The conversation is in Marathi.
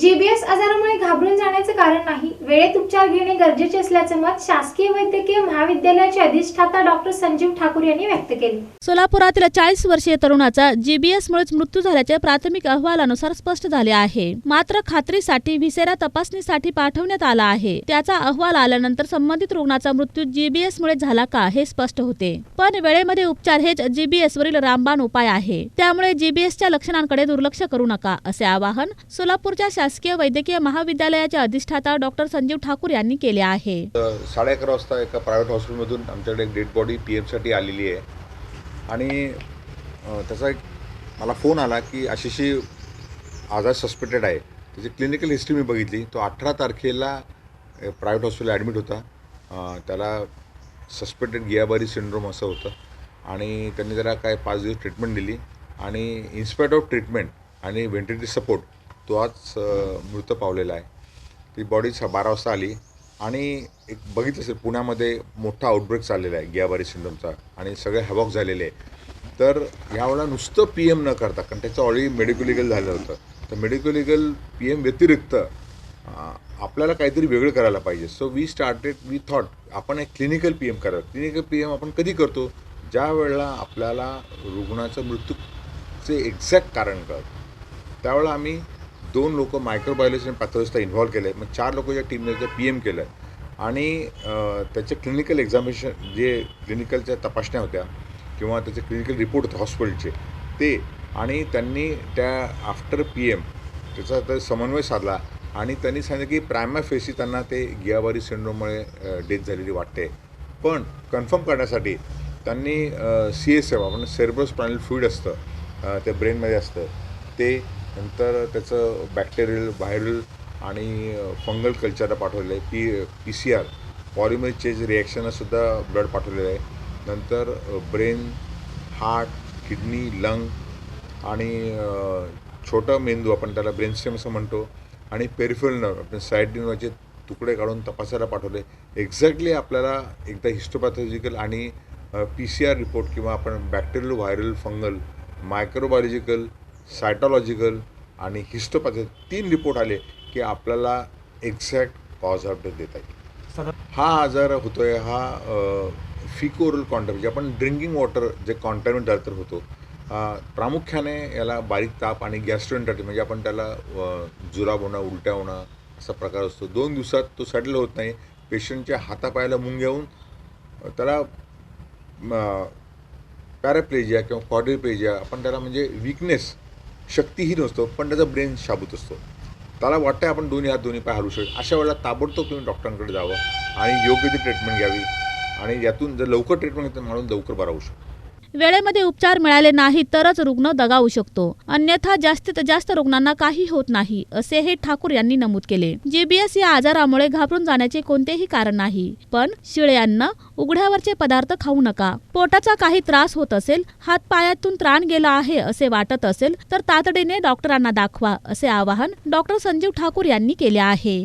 जीबीएस आजारामुळे घाबरून जाण्याचे कारण नाही. वेळेत उपचार घेणे गरजेचे असल्याचे मत शासकीय वैद्यकीय महाविद्यालयाचे अधिष्ठाता डॉक्टर संजीव ठाकूर यांनी व्यक्त केले. सोलापुरातील चाळीस वर्षीय तरुणाचा जीबीएस मुळेच मृत्यू झाल्याचे प्राथमिक अहवालानुसार स्पष्ट झाले आहे. मात्र खात्रीसाठी व्हिसेरा तपासणीसाठी पाठवण्यात आला आहे. त्याचा अहवाल आल्यानंतर संबंधित रुग्णाचा मृत्यू जीबीएस मुळे झाला का हे स्पष्ट होते. पण वेळेमध्ये उपचार हेच जीबीएस वरील रामबाण उपाय आहे. त्यामुळे जीबीएसच्या लक्षणांकडे दुर्लक्ष करू नका असे आवाहन सोलापूरच्या शासकीय वैद्यकीय महाविद्यालयाच्या अधिष्ठाता डॉक्टर संजीव ठाकूर यांनी केले आहे. साडे अकरा वाजता एका प्रायव्हेट हॉस्पिटलमधून आमच्याकडे एक डेड बॉडी पी एमसाठी आलेली आहे. आणि त्याचा एक मला फोन आला की अशीशी आजार सस्पेक्टेड आहे. त्याची क्लिनिकल हिस्ट्री मी बघितली. तो अठरा तारखेला प्रायव्हेट हॉस्पिटल ॲडमिट होता. त्याला सस्पेक्टेड गियाबारी सिंड्रोम असं होतं. आणि त्यांनी जरा काय पाच दिवस ट्रीटमेंट दिली. आणि इन्स्पायट ऑफ ट्रीटमेंट आणि व्हेंटिलेटरी सपोर्ट तो आज मृत पावलेला आहे. ती बॉडी स बारा वाजता आली आणि एक बघितलं असेल पुण्यामध्ये मोठा आउटब्रेक चाललेला आहे गियाबारी सिंड्रोमचा आणि सगळे हॅवॉक झालेले आहे तर यावेळेला नुसतं पी एम न करता कारण त्याचं ऑलरेडी मेडिकल लिगल झालं होतं तर मेडिकल लिगल पी एम व्यतिरिक्त आपल्याला काहीतरी वेगळं करायला पाहिजे. So we started we thought आपण एक क्लिनिकल पी एम करा क्लिनिकल पी एम आपण कधी करतो? ज्या वेळेला आपल्याला रुग्णाचं मृत्यूचे एक्झॅक्ट कारण कळतं. त्यावेळेला आम्ही दोन लोक मायक्रोबायोलॉजी आणि पॅथॉलॉजिस्टला इन्व्हॉल्व केले. मग चार लोक ज्या टीमने ते पी एम केलं. आणि त्याचे क्लिनिकल एक्झामिनेशन जे क्लिनिकलच्या तपासण्या होत्या किंवा त्याचे क्लिनिकल रिपोर्ट होते हॉस्पिटलचे ते. आणि त्यांनी त्या आफ्टर पी एम त्याचा तर समन्वय साधला. आणि त्यांनी सांगितलं की प्रायमा फेसी त्यांना ते गियाबारी सिंड्रोममुळे डेथ झालेली वाटते. पण कन्फर्म करण्यासाठी त्यांनी सी एस एफ आपण सेरेब्रोस्पायनल फ्लुईड असतं ते ब्रेनमध्ये असतं. ते नंतर त्याचं बॅक्टेरियल व्हायरल आणि फंगल कल्चरला पाठवलेलं आहे. P P C R polymer रिॲक्शनसुद्धा blood पाठवलेलं आहे. नंतर ब्रेन हार्ट किडनी लंग आणि छोटा मेंदू आपण त्याला ब्रेन स्टेम असं म्हणतो. आणि पेरिफेरल नर्व आपण साईड नर्वचे तुकडे काढून तपासायला पाठवले. एक्झॅक्टली आपल्याला एकदा हिस्टोपॅथॉलॉजिकल आणि पी सी आर रिपोर्ट किंवा आपण bacterial viral fungal microbiological cytological आणि हिस्टोपॅथी तीन रिपोर्ट आले की आपल्याला एक्झॅक्ट कॉज ऑफ डेथ देता येईल. हा आजार होतोय हा फिकोरल कॉन्टॅमिन जे आपण ड्रिंकिंग वॉटर जे कॉन्टॅमिनेट झालं तर होतो प्रामुख्याने याला बारीक ताप आणि गॅस्ट्रोएंटायटिस म्हणजे आपण त्याला जुलाब होणं उलट्या होणं असा प्रकार असतो. दोन दिवसात तो सॅटल होत नाही. पेशंटच्या हातापायाला मुंग घेऊन त्याला पॅराप्लेजिया किंवा क्वाड्रिप्लेजिया आपण त्याला म्हणजे विकनेस शक्तीहीन असतो पण त्याचा ब्रेन शाबूत असतो. त्याला वाटतं आपण दोन्ही हात दोन्ही पाय हलवू शकतो. अशा वेळेला ताबडतोब तुम्ही डॉक्टरांकडे जावं आणि योग्य ती ट्रीटमेंट घ्यावी. आणि यातून जर लवकर ट्रीटमेंट घेतलं म्हणून लवकर बरा होऊ शकतो. वेळेमध्ये उपचार मिळाले नाही तरच रुग्ण दगावू शकतो. अन्यथा जास्तीत जास्त रुग्णांना काही होत नाही असे हे ठाकूर यांनी नमूद केले. जीबीएस या आजारामुळे घाबरून जाण्याचे कोणतेही कारण नाही. पण शिळे अन्न उघड्यावरचे पदार्थ खाऊ नका. पोटाचा काही त्रास होत असेल हात पायातून त्राण गेला आहे असे वाटत असेल तर तातडीने डॉक्टरांना दाखवा असे आवाहन डॉक्टर संजीव ठाकूर यांनी केले आहे.